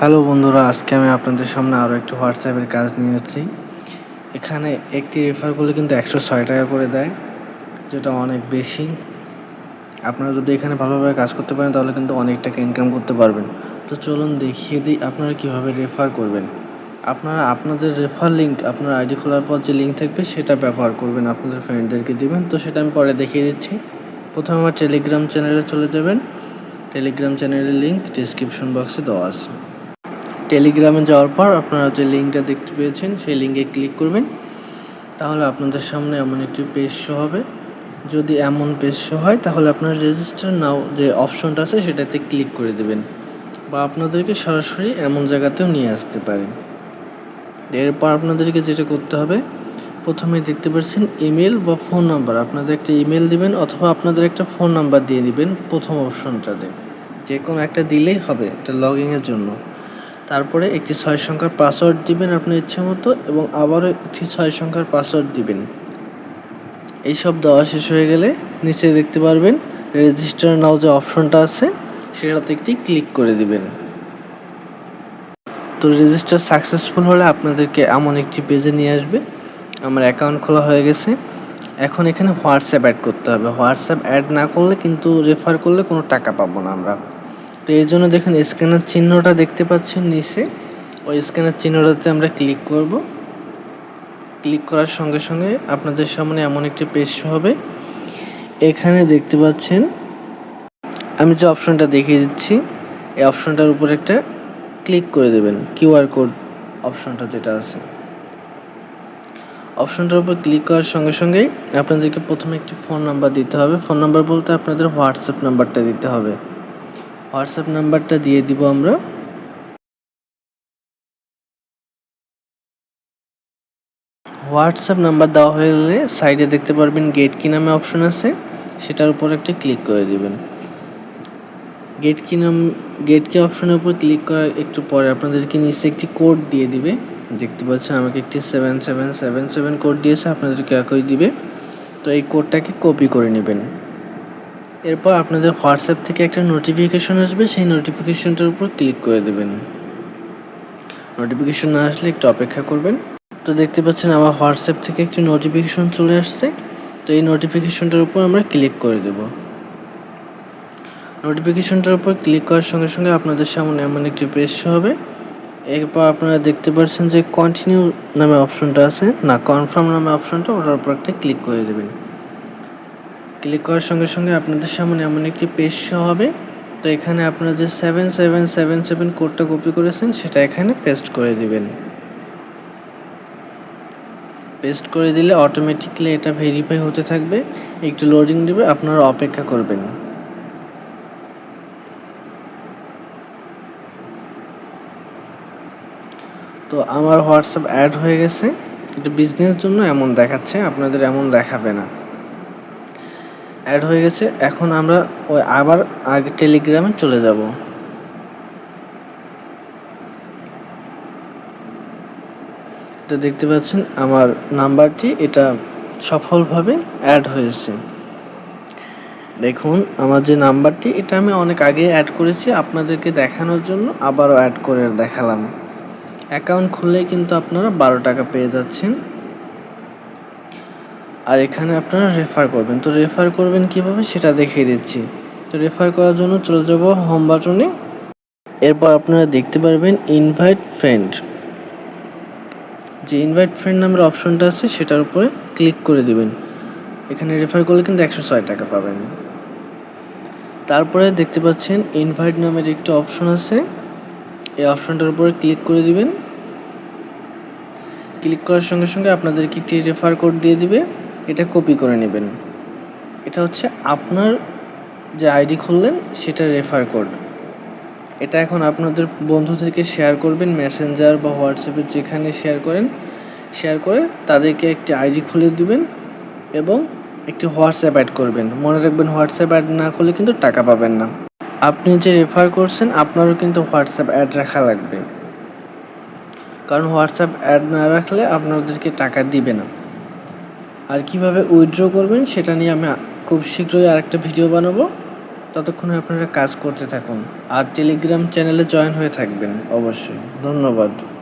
Hello বন্ধুরা, আজকে আমি আপনাদের সামনে আরও একটি হোয়াটসঅ্যাপের কাজ নিয়ে এসেছি এখানে একটি রেফার করলে কিন্তু একশো ছয় টাকা করে দেয়, যেটা অনেক বেশি। আপনারা যদি এখানে ভালোভাবে কাজ করতে পারেন, তাহলে কিন্তু অনেক টাকা ইনকাম করতে পারবেন। তো চলুন দেখিয়ে দিই আপনারা কীভাবে রেফার করবেন। আপনারা আপনাদের রেফার লিঙ্ক আপনার আইডি খোলার পর যে লিঙ্ক থাকবে, সেটা ব্যবহার করবেন আপনাদের ফ্রেন্ডদেরকে দিবেন। তো সেটা আমি পরে দেখিয়ে দিচ্ছি। প্রথমে আমার টেলিগ্রাম চ্যানেলে চলে যাবেন। টেলিগ্রাম চ্যানেলের লিঙ্ক ডিসক্রিপশন বক্সে দেওয়া আছে। টেলিগ্রামে যাওয়ার পর আপনারা যে লিঙ্কটা দেখতে পেয়েছেন, সেই লিঙ্কে ক্লিক করবেন। তাহলে আপনাদের সামনে এমন একটি পেজ শো হবে। যদি এমন পেজ শো হয়, তাহলে আপনার রেজিস্টার নাও যে অপশনটা আছে, সেটাতে ক্লিক করে দেবেন বা আপনাদেরকে সরাসরি এমন জায়গাতেও নিয়ে আসতে পারেন। এরপর আপনাদেরকে যেটা করতে হবে, প্রথমে দেখতে পাচ্ছেন ইমেল বা ফোন নাম্বার আপনাদের একটা ইমেল দিবেন অথবা আপনাদের একটা ফোন নাম্বার দিয়ে দিবেন প্রথম অপশনটাতে যে কোনো একটা দিলেই হবে, এটা লগইনের জন্য। তারপরে একটি ছয় সংখ্যার পাসওয়ার্ড দিবেন আপনার ইচ্ছে মতো এবং আবারও একটি ছয় সংখ্যার পাসওয়ার্ড দিবেন। এইসব দেওয়া শেষ হয়ে গেলে নিচে দেখতে পারবেন রেজিস্টার নাও যে অপশনটা আছে, সেটাতে একটি ক্লিক করে দিবেন। তো রেজিস্টার সাকসেসফুল হলে আপনাদেরকে এমন একটি পেজে নিয়ে আসবে। আমার অ্যাকাউন্ট খোলা হয়ে গেছে। এখন এখানে হোয়াটসঅ্যাপ অ্যাড করতে হবে। হোয়াটসঅ্যাপ অ্যাড না করলে কিন্তু রেফার করলে কোনো টাকা পাবো না আমরা। তো এর জন্য দেখুন স্ক্যানার চিহ্নটা দেখতে পাচ্ছেন নিচে। ওই স্ক্যানার চিহ্নটাতে আমরা ক্লিক করব। ক্লিক করার সঙ্গে সঙ্গে আপনাদের সামনে এমন একটি পেজ হবে। এখানে দেখতে পাচ্ছেন, আমি যে অপশনটা দেখিয়ে দিচ্ছি, এই অপশনটার উপর একটা ক্লিক করে দেবেন কিউআর কোড অপশনটা যেটা আছে। অপশনটার উপর ক্লিক করার সঙ্গে সঙ্গেই আপনাদেরকে প্রথমে একটি ফোন নাম্বার দিতে হবে। ফোন নাম্বার বলতে আপনাদের হোয়াটসঅ্যাপ নাম্বারটা দিতে হবে। হোয়াটসঅ্যাপ নাম্বারটা দিয়ে দিব আমরা। হোয়াটসঅ্যাপ নাম্বার দেওয়া হয়ে গেলে সাইডে দেখতে পারবেন গেট কি নামে অপশন আছে। সেটার উপর একটি ক্লিক করে দিবেন। গেট কি নাম গেট কি অপশনের উপর ক্লিক করার একটু পরে আপনাদেরকে নিচে একটি কোড দিয়ে দিবে। দেখতে পাচ্ছেন আমাকে একটি seven seven seven seven code দিয়েছে, আপনাদেরকে একই দিবে। তো এই কোডটাকে কপি করে নেবেন। এরপর আপনাদের হোয়াটসঅ্যাপ থেকে একটা নোটিফিকেশন আসবে, সেই নোটিফিকেশনটার উপর ক্লিক করে দেবেন। নোটিফিকেশন না আসলে একটু অপেক্ষা করবেন। তো দেখতে পাচ্ছেন আমার হোয়াটসঅ্যাপ থেকে একটি নোটিফিকেশন চলে আসছে। তো এই নোটিফিকেশনটার উপর আমরা ক্লিক করে দেব। নোটিফিকেশনটার উপর ক্লিক করার সঙ্গে সঙ্গে আপনাদের সামনে এমন একটি পেজ হবে। এরপর আপনারা দেখতে পাচ্ছেন যে কন্টিনিউ নামে অপশনটা আছে। না কনফার্ম নামে অপশনটা ওটার উপর একটা ক্লিক করে দেবেন। ক্লিক করার সঙ্গে সঙ্গে আপনাদের সামনে এমন একটি পেজ শো হবে। তো এখানে আপনারা যে সেভেন সেভেন সেভেন সেভেন কোডটা কপি করেছেন, সেটা এখানে পেস্ট করে দিবেন। পেস্ট করে দিলে অটোমেটিকলি এটা ভেরিফাই হতে থাকবে। একটু লোডিং দেবে, আপনারা অপেক্ষা করবেন। তো আমার হোয়াটসঅ্যাপ অ্যাড হয়ে গেছে। এটা বিজনেস জন্য এমন দেখাচ্ছে, আপনাদের এমন দেখাবে না। অ্যাড হয়ে গেছে। এখন আমরা ওই আবার আগে টেলিগ্রামে চলে যাব। তো দেখতে পাচ্ছেন আমার নাম্বারটি এটা সফলভাবে অ্যাড হয়েছে। দেখুন, আমার যে নাম্বারটি, এটা আমি অনেক আগে অ্যাড করেছি, আপনাদেরকে দেখানোর জন্য আবারও অ্যাড করে দেখালাম। অ্যাকাউন্ট খুললেই কিন্তু আপনারা বারো টাকা পেয়ে যাচ্ছেন। আর এখানে আপনারা রেফার করবেন। তো রেফার করবেন কীভাবে সেটা দেখিয়ে দিচ্ছি। তো রেফার করার জন্য চলে যাব হোম বাটনে এরপর আপনারা দেখতে পারবেন ইনভাইট ফ্রেন্ড যে ইনভাইট ফ্রেন্ড নামের অপশনটা আছে, সেটার উপরে ক্লিক করে দিবেন। এখানে রেফার করলে কিন্তু একশো ছয় টাকা পাবেন। তারপরে দেখতে পাচ্ছেন ইনভাইট নামের একটি অপশন আছে। এই অপশনটার উপরে ক্লিক করে দিবেন। ক্লিক করার সঙ্গে সঙ্গে আপনাদেরকে একটি রেফার কোড দিয়ে দিবে। এটা কপি করে নেবেন। এটা হচ্ছে আপনার যে আইডি খুললেন, সেটা রেফার কোড এটা এখন আপনাদের বন্ধুদেরকে শেয়ার করবেন মেসেঞ্জার বা হোয়াটসঅ্যাপে যেখানে শেয়ার করেন শেয়ার করে তাদেরকে একটি আইডি খুলে দিবেন এবং একটি হোয়াটসঅ্যাপ অ্যাড করবেন। মনে রাখবেন হোয়াটসঅ্যাপ অ্যাড না করলে কিন্তু টাকা পাবেন না। আপনি যে রেফার করছেন, আপনারও কিন্তু হোয়াটসঅ্যাপ অ্যাড রাখা লাগবে। কারণ হোয়াটসঅ্যাপ অ্যাড না রাখলে আপনাদেরকে টাকা দিবে না। কীভাবে উইথড্র করবেন সেটা নিয়ে আমি খুব শীঘ্রই আরেকটা ভিডিও বানাবো। ততক্ষণে আপনারা কাজ করতে থাকুন। আর টেলিগ্রাম চ্যানেলে জয়েন হয়ে থাকবেন। অবশ্যই। ধন্যবাদ।